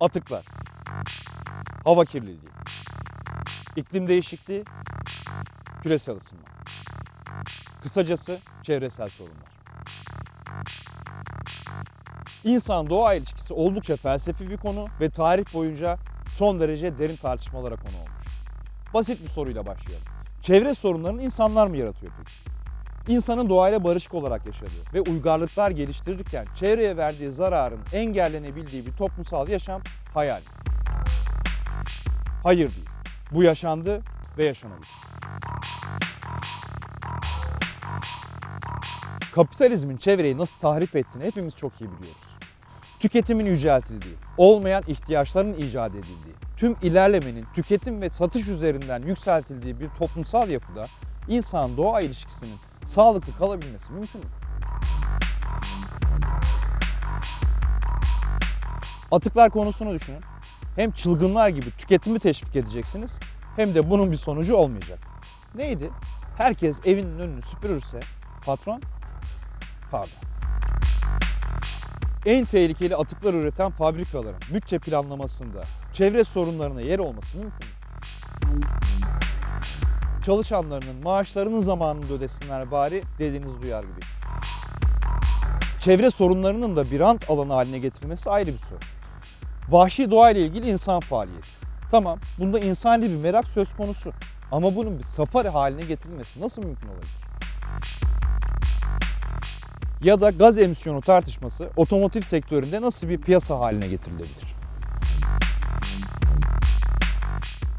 Atıklar, hava kirliliği, iklim değişikliği, küresel ısınma. Kısacası çevresel sorunlar. İnsan doğa ilişkisi oldukça felsefi bir konu ve tarih boyunca son derece derin tartışmalara konu olmuş. Basit bir soruyla başlayalım. Çevre sorunlarını insanlar mı yaratıyor peki? İnsanın doğayla barışık olarak yaşadığı ve uygarlıklar geliştirirken çevreye verdiği zararın engellenebildiği bir toplumsal yaşam hayal. Hayır değil. Bu yaşandı ve yaşanabilir. Kapitalizmin çevreyi nasıl tahrip ettiğini hepimiz çok iyi biliyoruz. Tüketimin yüceltildiği, olmayan ihtiyaçların icat edildiği, tüm ilerlemenin tüketim ve satış üzerinden yükseltildiği bir toplumsal yapıda insan doğa ilişkisinin sağlıklı kalabilmesi mümkün mü? Atıklar konusunu düşünün. Hem çılgınlar gibi tüketimi teşvik edeceksiniz hem de bunun bir sonucu olmayacak. Neydi? Herkes evinin önünü süpürürse patron pardon. En tehlikeli atıklar üreten fabrikaların bütçe planlamasında çevre sorunlarına yer olması mümkün mü? Çalışanlarının maaşlarının zamanında ödesinler bari dediğiniz duyar gibi. Çevre sorunlarının da bir rant alanı haline getirilmesi ayrı bir sorun. Vahşi doğa ile ilgili insan faaliyeti. Tamam, bunda insani bir merak söz konusu. Ama bunun bir safari haline getirilmesi nasıl mümkün olabilir? Ya da gaz emisyonu tartışması otomotiv sektöründe nasıl bir piyasa haline getirilebilir?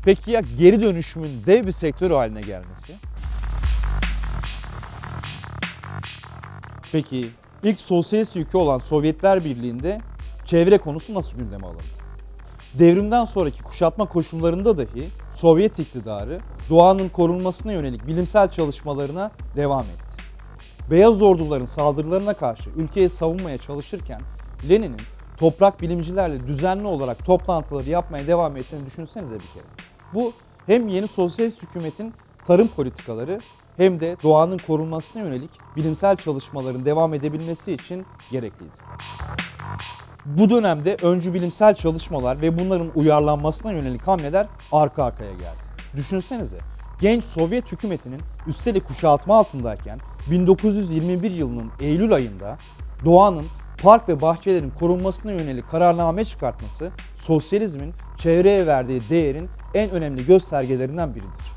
Peki ya geri dönüşümün dev bir sektör haline gelmesi? Peki ilk sosyalist ülke olan Sovyetler Birliği'nde çevre konusu nasıl gündeme alındı? Devrimden sonraki kuşatma koşullarında dahi Sovyet iktidarı doğanın korunmasına yönelik bilimsel çalışmalarına devam etti. Beyaz orduların saldırılarına karşı ülkeyi savunmaya çalışırken Lenin'in toprak bilimcilerle düzenli olarak toplantıları yapmaya devam ettiğini düşünsenize bir kere. Bu hem yeni sosyalist hükümetin tarım politikaları hem de doğanın korunmasına yönelik bilimsel çalışmaların devam edebilmesi için gerekliydi. Bu dönemde öncü bilimsel çalışmalar ve bunların uyarlanmasına yönelik hamleler arka arkaya geldi. Düşünsenize genç Sovyet hükümetinin üstelik kuşatma altındayken 1921 yılının Eylül ayında doğanın park ve bahçelerin korunmasına yönelik kararname çıkartması sosyalizmin çevreye verdiği değerin en önemli göstergelerinden biridir.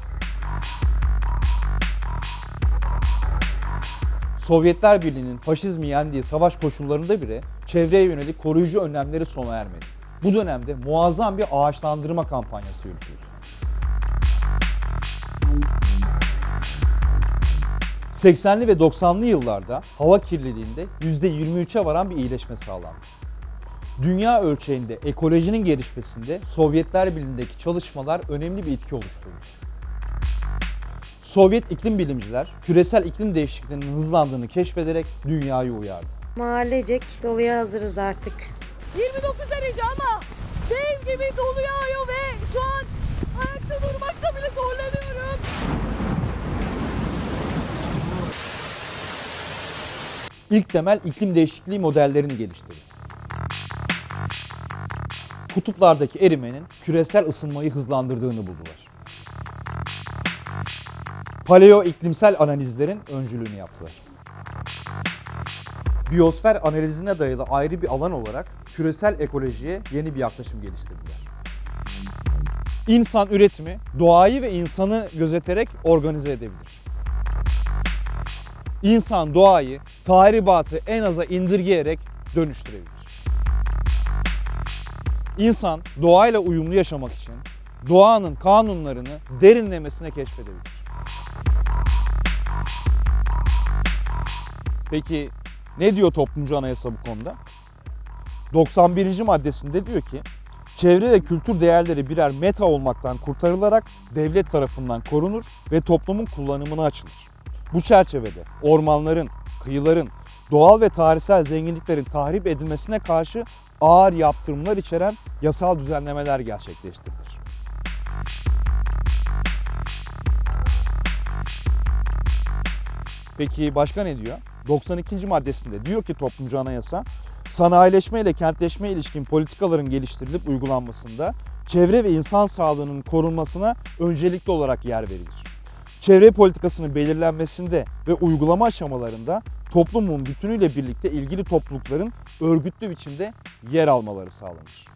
Sovyetler Birliği'nin faşizmi yendiği savaş koşullarında bile çevreye yönelik koruyucu önlemleri sona ermedi. Bu dönemde muazzam bir ağaçlandırma kampanyası yürütüldü. 80'li ve 90'lı yıllarda hava kirliliğinde %23'e varan bir iyileşme sağlandı. Dünya ölçeğinde ekolojinin gelişmesinde Sovyetler Birliği'ndeki çalışmalar önemli bir etki oluşturdu. Sovyet iklim bilimciler küresel iklim değişikliğinin hızlandığını keşfederek dünyayı uyardı. Mahallecek doluya hazırız artık. 29 derece ama dev gibi dolu yağıyor ve şu an ayakta durmakta bile zorlanıyorum. İlk temel iklim değişikliği modellerini geliştirdi. Kutuplardaki erimenin küresel ısınmayı hızlandırdığını buldular. Paleo iklimsel analizlerin öncülüğünü yaptılar. Biyosfer analizine dayalı ayrı bir alan olarak küresel ekolojiye yeni bir yaklaşım geliştirdiler. İnsan üretimi doğayı ve insanı gözeterek organize edebilir. İnsan doğayı, tahribatı en aza indirgeyerek dönüştürebilir. İnsan doğayla uyumlu yaşamak için doğanın kanunlarını derinlemesine keşfedebilir. Peki ne diyor toplumcu anayasa bu konuda? 91. maddesinde diyor ki çevre ve kültür değerleri birer meta olmaktan kurtarılarak devlet tarafından korunur ve toplumun kullanımına açılır. Bu çerçevede ormanların, kıyıların, doğal ve tarihsel zenginliklerin tahrip edilmesine karşı ağır yaptırımlar içeren yasal düzenlemeler gerçekleştirilir. Peki başka ne diyor? 92. maddesinde diyor ki toplumcu anayasa, sanayileşme ile kentleşme ilişkin politikaların geliştirilip uygulanmasında çevre ve insan sağlığının korunmasına öncelikli olarak yer verilir. Çevre politikasının belirlenmesinde ve uygulama aşamalarında toplumun bütünüyle birlikte ilgili toplulukların örgütlü biçimde yer almaları sağlanır.